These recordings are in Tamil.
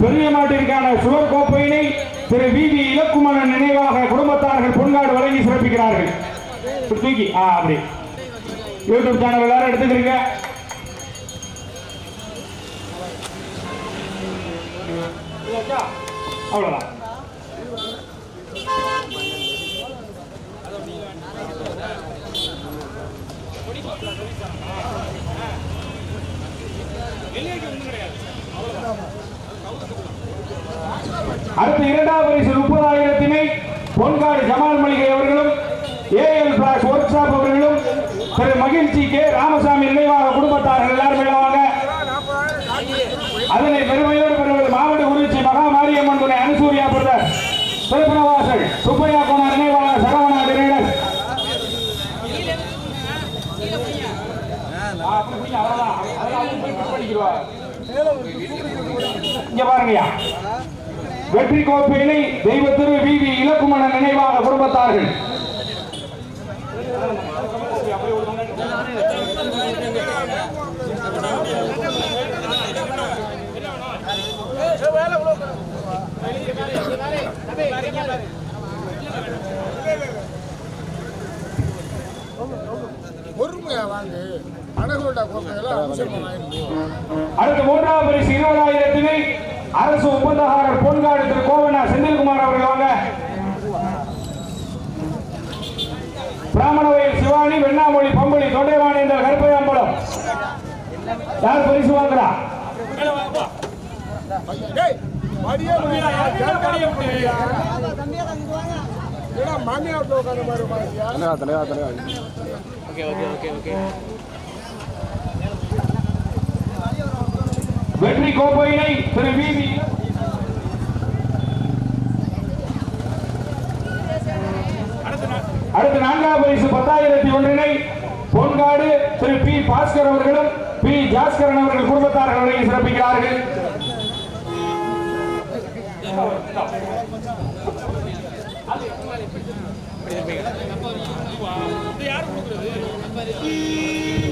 பெரிய மாட்டிற்கான சுவர் கோப்பையினை திரு விவி இலக்குமணன் நினைவாக குடும்பத்தார்கள் பொன்காடு வழங்கி சிறப்பிக்கிறார்கள். தூக்கி ஆ அப்படி. யூடியூப் சேனல் எல்லாரும் எடுத்துக்கிறீங்க. அவ்வளோதான் அடுத்து இரண்டாவது பரிசு முப்பதாயிரத்தினை பொன்காடு ஜமால் மளிகை அவர்களும் ஏஎல் பிளாஸ் ஒர்க் ஷாப் அவர்களும் திரு மகிழ்ச்சி கே ராமசாமி நினைவாக குடும்பத்தார்கள் எல்லாரும் மேலவாங்க அதனை பெருமையோடு பெறுவது மாவட்ட குறிச்சி மகா மாரியம்மன் துணை அனுசூரியா பிரதர் திருப்பணவாசல் சுப்பையா கோணா நினைவாளர் சரவணா திரையிடர் இங்க பாருங்கய்யா. வெற்றி கோப்பையினை தெய்வ திரு வீதி இலக்குமணன் நினைவாக குடும்பத்தார்கள். பொறுமையா வாங்க. அடுத்து மூன்றாவது பரிசு இருபதாயிரத்தினை அரசு ஒப்பந்தக்காரர் பொன்காடு திரு கோவண்ணா செந்தில்குமார் அவர்கள் வாங்க. பிராமணவயல் சிவானி வெண்ணாமொழி பம்பளி தொண்டைவாணி என்ற கருப்பையாம்பலம் யார் பரிசு வாங்குறா? மடியே ஏன்னா மாமியார் உட்கார மாதிரி வெற்றி கோப்பையினை திரு வீதி அடுத்து நான்காவது பரிசு பத்தாயிரத்தி ஒன்றினை பொன்காடு திரு பி பாஸ்கர் அவர்களும் பி ஜாஸ்கரன் அவர்கள் குடும்பத்தார்கள் வழங்கி சிறப்பிக்கிறார்கள்.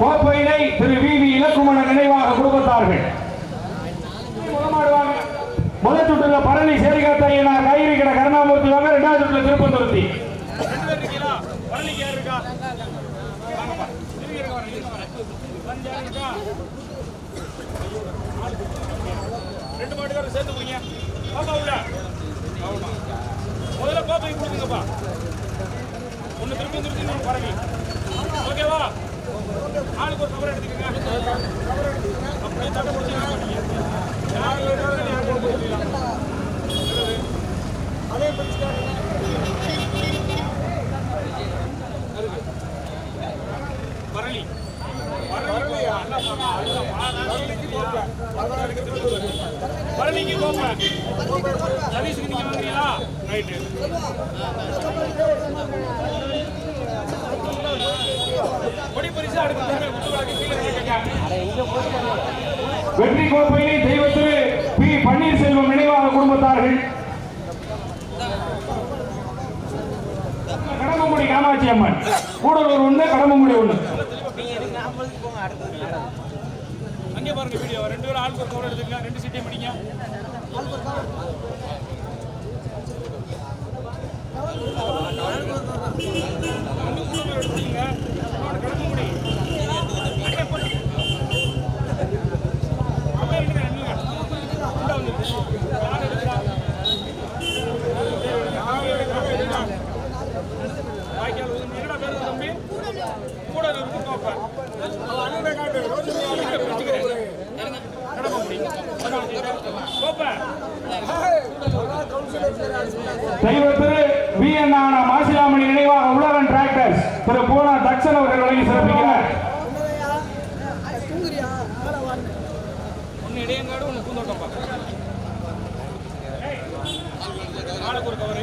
கோப்பையினை திரு விவி இலக்குமண நினைவாக குடும்பத்தார்கள். முதல் சுற்றுல பரணி சேரிகாத்தையா கைரி கிட கருணாமூர்த்தி வாங்க ரெண்டாவது சுற்றுல திருப்பந்துருத்தி ரெண்டு மாட்டுக்காரர் சேர்த்து கொடுங்க பாப்பா உள்ள முதல்ல கோப்பை கொடுத்துங்கப்பா ஒன்று திருப்பி திருப்பி இன்னொன்று பரவி ஓகேவா ஆளுக்கு ஒரு கவர் எடுத்துக்கோங்க. அப்படியே தட்டை பிடிச்சி பரணிக்கு கோப்பை சதீஷுக்கு நீங்க வாங்குறீங்களா ரைட்டு வெற்றி கோப்பையை தெய்வ திரு பி பன்னீர்செல்வம் நினைவாக குடும்பத்தார்கள். கடம்பங்குடி காமாட்சி அம்மன். கூடலூர் ஒண்ணு கடம்பங்குடி ஒண்ணு அங்கே பாருங்க வீடியோ ரெண்டு பேரும் ஆளுக்கு ஒரு கவர் எடுத்துங்க ரெண்டு சீட்டையும் படிங்க கூட பேர் எடுத்துக்கங்க இன்னொரு கடந்து முடி அப்படியே போடு. அப்படியே நில்லுங்க, நில்லுங்க. உள்ள வந்துருச்சு. யார் எடுக்கிறா? யார் எடுக்கிறா? வாய்க்கால் ஊதுங்க. என்னடா பேரு தம்பி? கூடலூர் இருக்கு கோப்பை. கோப்பை வி என் ஆனா மாசிலாமணி நினைவாக உலகன் டிராக்டர்ஸ் திரு பூனா தக்ஷன் அவர்கள் வழங்கி சிறப்பிக்கிறார். ஒன்று இடையங்காடு ஒன்று பூந்தோட்டம்ப்பா ஆளுக்கு ஒரு கவரு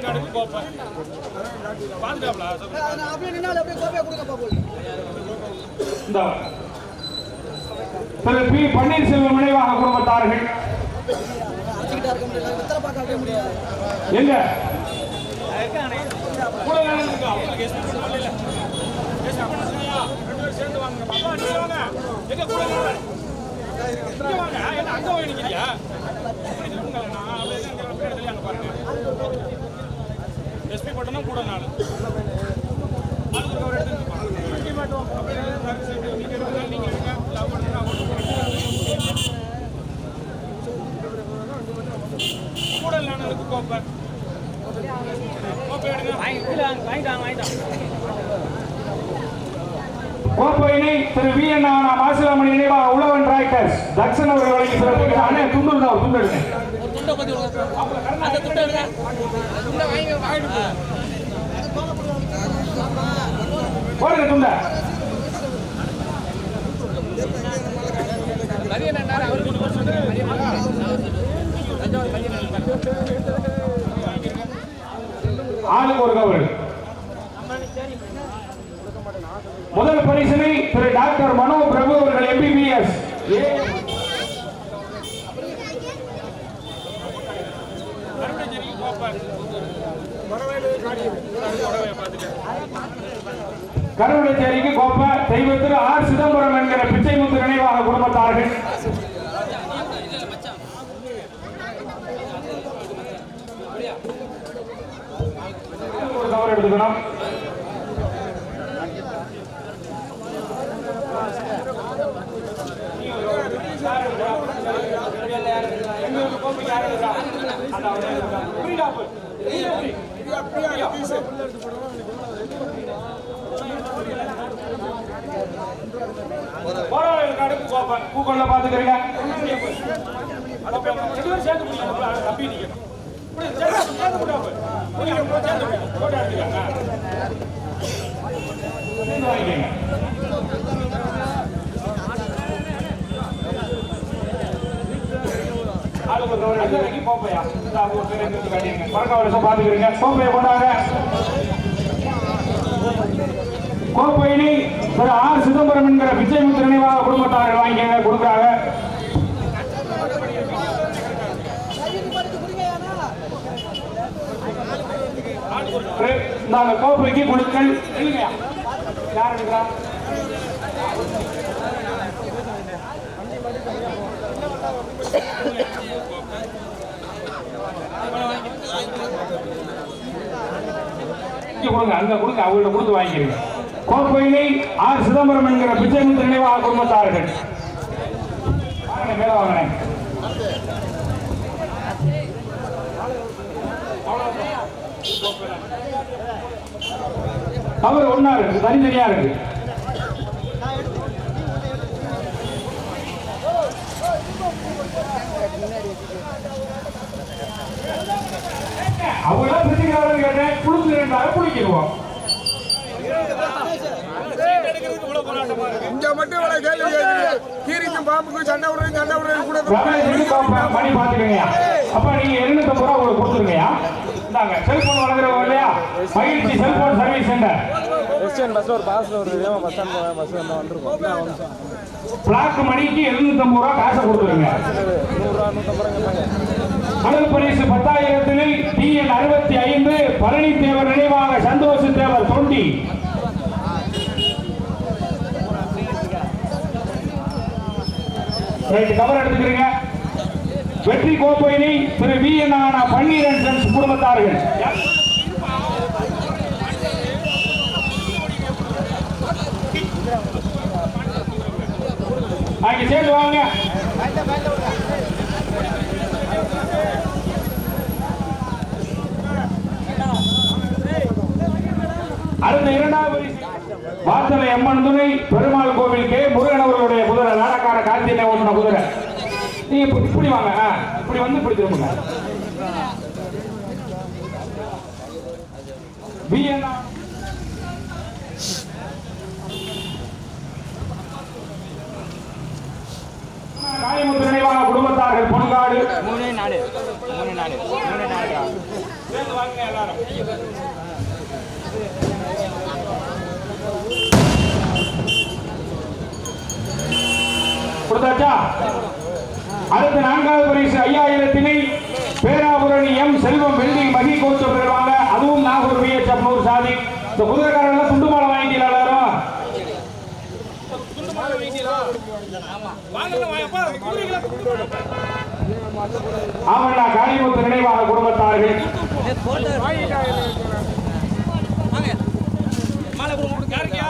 ரேஷன் கார்டுக்கு கோப்பை பாத்துட்டாப்ல அப்படியே நின்னாலும் அப்படியே கோப்பையை கொடுங்கப்பா போய் இந்த திரு பி பன்னீர்செல்வம் நினைவாக குடும்பத்தார்கள். எங்க? அங்க போய் நிக்கிறியா நான் அப்படியே அங்க பாருங்க. எஸ்பி கூட நாலு. நீங்க கூட இல்லைன்னு கோப்பை. கோப்பை எடுங்க. கோப்பையினை திரு வி என் மாசிலாமணி நினைவாக உழவன் டிராக்டர்ஸ் தக்ஷன் அவர்கள் வழங்கி சிறப்பிக்கிறார் அண்ணே துண்டு துண்டு விடுங்க அந்த துண்டை எடுங்க. துண்டை வாங்கி வாங்கிட்டு போடுங்க துண்டை ஆளுக்கு ஒரு கவர் முதல் பரிசினை திரு டாக்டர் மனோ பிரபு அவர்கள் எம்பிபிஎஸ் கருப்பஞ்சேரிக்கு கோப்பை கருவடைச்சேரிக்கு கோப்பை தெய்வத்தில் ஆர் சிதம்பரம் என்கிற பிச்சைமுத்து நினைவாக குடும்பத்தார்கள். ஒரு தவறு எடுத்துக்கணும் போராளர் காடுக்கு கோப்பை பூக்கொள்ள பாத்துக்கிறீங்க ரெண்டு பேரும் சேர்ந்து முடியும் தம்பி நீங்க இப்படி சேர்ந்து சேர்ந்து விடாம நீங்க கூட சேர்ந்து விடுங்க. போட்டோ எடுத்துக்கங்க வாங்கிக்கங்க ஆளுக்கு ஒரு கவர் எடுத்து கோப்பையா இந்த அவங்க பேரை எடுத்து காட்டிடுங்க மறக்க வருஷம் பாத்துக்கிறீங்க கோப்பையை கொண்டாங்க கோப்பையினை திரு ஆர் சிதம்பரம் என்கிற பிச்சைமுத்து நினைவாக குடும்பத்தார்கள் நாங்க கோப்பைக்கு கொடுக்கல். யார் எடுக்கிறா கொடுங்க அங்க கொடுங்க அவங்கள்ட்ட கொடுத்து வாங்கிக்கிறீங்க கோப்பையினை ஆர் சிதம்பரம் என்கிற பிச்சைமுத்து நினைவாக குடும்பத்தார்கள். மேல வாங்கினேன் கவர் ஒண்ணா இருக்கு தனித்தனியா இருக்கு. அவங்களா பிரிச்சுக்கிறாரு கேட்டேன் போராட்டமா இருக்கு இங்க மட்டும் இவ்வளவு கேள்வி கேட்குறீங்க. கீரிக்கும் பாம்புக்கும் சண்டை விடுறது சண்டை விடுறது கூட மணி பாத்துக்கங்கயா அப்பா நீங்க எழுநூத்தம்பது ரூபா உங்களுக்கு கொடுத்துருங்கயா இந்தாங்க செல்போன் வழங்குறவங்க இல்லையா? மகிழ்ச்சி cellphone service centre SDN bus ஒரு பாஸ்ல ஒரு ஏமா பஸ் ஸ்டாண்ட் பஸ் வந்து வந்திருக்கோம். பிளாக் மணிக்கு எழுநூத்தம்பது ரூபா காசை கொடுத்துருங்க. நூறுரூவா நூற்றம்பது முதல் பரிசு பத்தாயிரத்தில் டிஎன் அறுபத்தி ஐந்து பழனி தேவர் நினைவாக சந்தோஷ் தேவர் தொண்டி. ரைட் கவர் எடுத்துக்கிறீங்க. வெற்றி கோப்பையினை திரு வி என் பன்னீரன் குடும்பத்தார்கள். அங்கே சேர்ந்து வாங்க. அடுத்த இரண்டாவது வாசலை அம்மன் துணை பெருமாள் கோவில் கே முருகன் அவர்களுடைய குதிரை நாடக்கார கார்த்திகை ஓட்டின குதிரை நீங்க இப்படி வாங்க. இப்படி வந்து இப்படி திரும்புங்க. காளிமுத்து நினைவாக குடும்பத்தார்கள் பொன்காடு. மூணே நாலு. மூணே நாலு. மூணே நாலு. வாங்க எல்லாரும். கொடுத்தாச்சா? அடுத்த நான்காவது பரிசு ஐயாயிரத்தினை பேராபுரணி எம் செல்வம் வெள்ளி மகி கோச்சு பெறுவாங்க. அதுவும் நாகூர் பி எச் அப்னூர் சாதி. இந்த குதிரைக்காரர்கள் துண்டு மாலை வாங்கிட்டீங்களா எல்லாரும்? துண்டு காளிமுத்து நினைவாக குடும்பத்தார்கள். மாலை கொடுங்க. யாருக்கியா?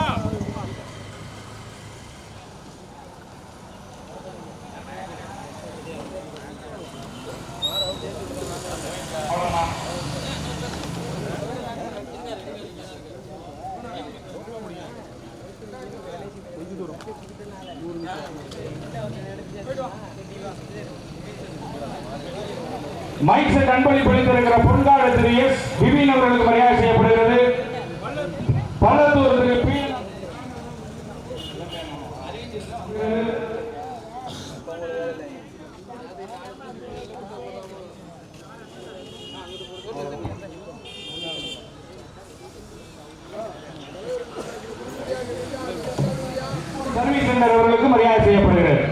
மைக் செட் அன்பளிப்பு அளித்திருக்கிற பொன்காடு திரு எஸ் விபின் அவர்களுக்கு மரியாதை செய்யப்படுகிறது Pallathur Thiru P service centre அவர்களுக்கு மரியாதை செய்யப்படுகிறது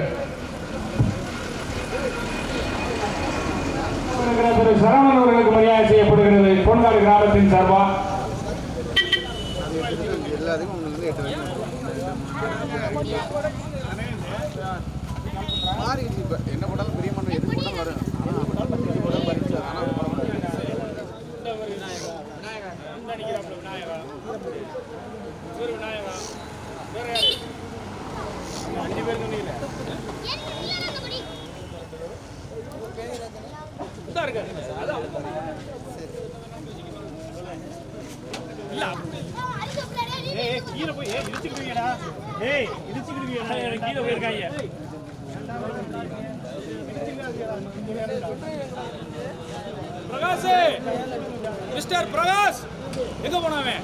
இருக்கிற திரு சரவணன் அவர்களுக்கு மரியாதை செய்யப்படுகிறது பொன்காடு கிராமத்தின் சார்பா எல்லாத்துக்கும் உங்களுக்கு எட்டு மாறிடுச்சு இப்போ. என்ன போட்டாலும் பெரிய மண்ணு எது போட்டாலும் வரும். ஆனால் எது போட்டாலும் பறிச்சு ஆனால் இந்த நிக்கிறாப்ல விநாயகா இவர் விநாயகா வேற யாரு அஞ்சு பேர் சொன்னீங்க இதா இருக்காரு அதான் இல்ல ஏய் கீழே போய் ஏய் இடிச்சுக்கிடுவீங்கடா ஏய் இடிச்சுக்கிடுவீங்கடா எனக்கு கீழே போயிருக்காங்க. பிரகாஷ்! மிஸ்டர் பிரகாஷ்! எங்க போனாவே